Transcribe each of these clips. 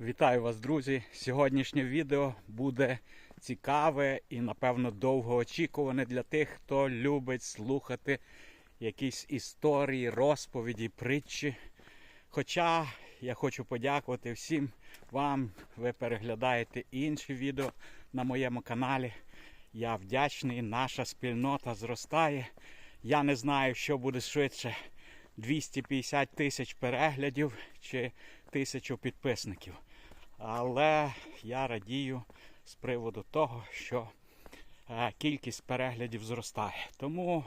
Вітаю вас, друзі! Сьогоднішнє відео буде цікаве і, напевно, довгоочікуване для тих, хто любить слухати якісь історії, розповіді, притчі. Хоча я хочу подякувати всім вам, ви переглядаєте інші відео на моєму каналі. Я вдячний, наша спільнота зростає. Я не знаю, що буде швидше 250 тисяч переглядів чи тисячу підписників. Але я радію з приводу того, що е, кількість переглядів зростає. Тому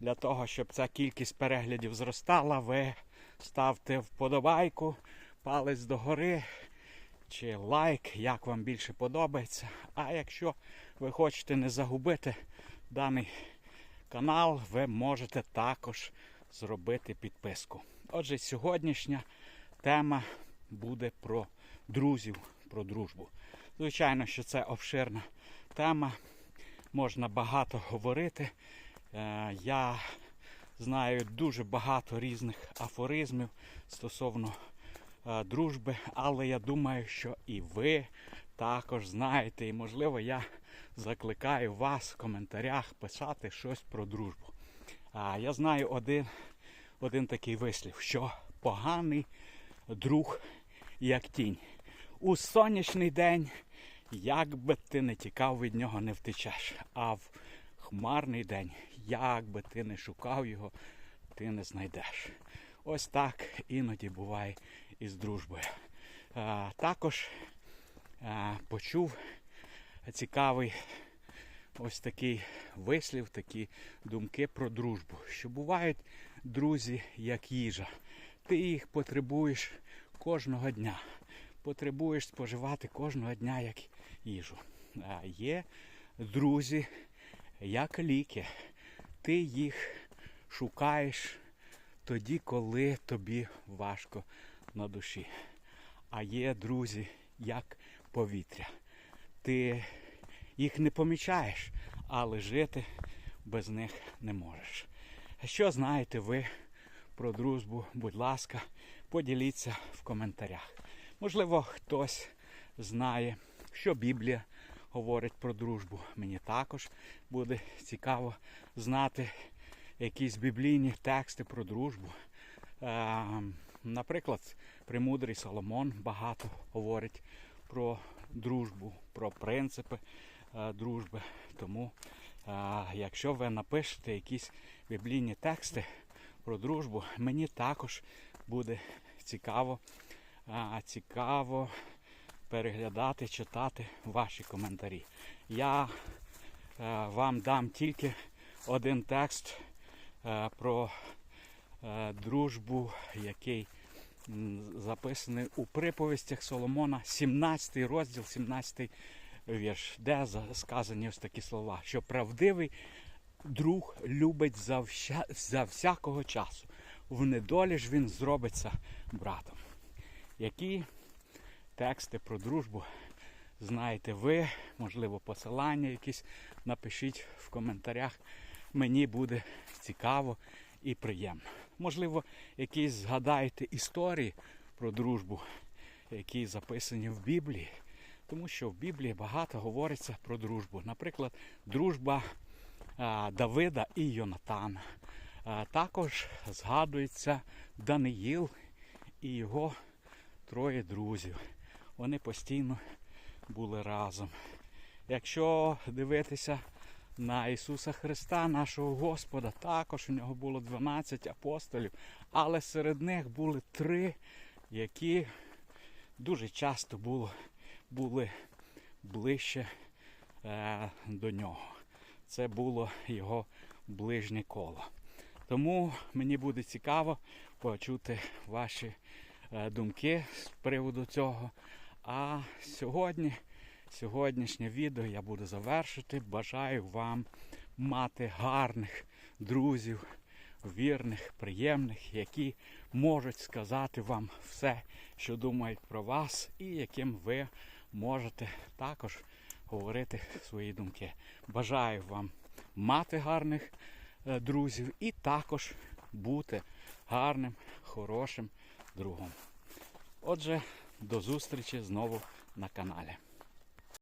для того, щоб ця кількість переглядів зростала, ви ставте вподобайку, палець догори чи лайк, як вам більше подобається. А якщо ви хочете не загубити даний канал, ви можете також зробити підписку. Отже, сьогоднішня тема буде про друзів, про дружбу. Звичайно, що це обширна тема, можна багато говорити. Е, Я знаю дуже багато різних афоризмів стосовно е, дружби, але я думаю, що і ви також знаєте, і можливо я закликаю вас в коментарях писати щось про дружбу. А я знаю один, один такий вислів, що поганий друг як тінь. У сонячний день, як би ти не тікав від нього, не втечеш. А в хмарний день, як би ти не шукав його, ти не знайдеш. Ось так іноді буває із дружбою. А, також а, почув цікавий ось такий вислів, такі думки про дружбу. Що бувають друзі як їжа. Ти їх потребуєш кожного дня. Потребуєш споживати кожного дня як їжу. А є друзі як ліки. Ти їх шукаєш тоді, коли тобі важко на душі. А є друзі як повітря. Ти їх не помічаєш, але жити без них не можеш. Що знаєте ви про дружбу? Будь ласка, поділіться в коментарях. Можливо, хтось знає, що Біблія говорить про дружбу. Мені також буде цікаво знати якісь біблійні тексти про дружбу. Е, наприклад, премудрий Соломон багато говорить про дружбу, про принципи дружби. Тому, е, якщо ви напишете якісь біблійні тексти про дружбу, мені також буде цікаво, е, цікаво переглядати, читати ваші коментарі. Я е, вам дам тільки один текст е, про е, дружбу, який записаний у приповістях Соломона, 17 розділ, 17 вірш, де сказані ось такі слова, що правдивий друг любить за, вся, за всякого часу. В недолі ж він зробиться братом. Які тексти про дружбу знаєте ви, можливо, посилання якісь напишіть в коментарях. Мені буде цікаво і приємно. Можливо, якісь згадаєте історії про дружбу, які записані в Біблії. Тому що в Біблії багато говориться про дружбу. Наприклад, дружба Давида і Йонатана. Також згадується Даниїл і його троє друзів. Вони постійно були разом. Якщо дивитися на Ісуса Христа, нашого Господа, також у нього було 12 апостолів, але серед них були три, які дуже часто було, були ближче е, до нього. Це було його ближнє коло. Тому мені буде цікаво почути ваші е, думки з приводу цього. А сьогодні, сьогоднішнє відео я буду завершити. Бажаю вам мати гарних друзів, вірних, приємних, які можуть сказати вам все, що думають про вас, і яким ви можете також говорити свої думки. Бажаю вам мати гарних е, друзів і також бути гарним, хорошим другом. Отже, до зустрічі знову на каналі.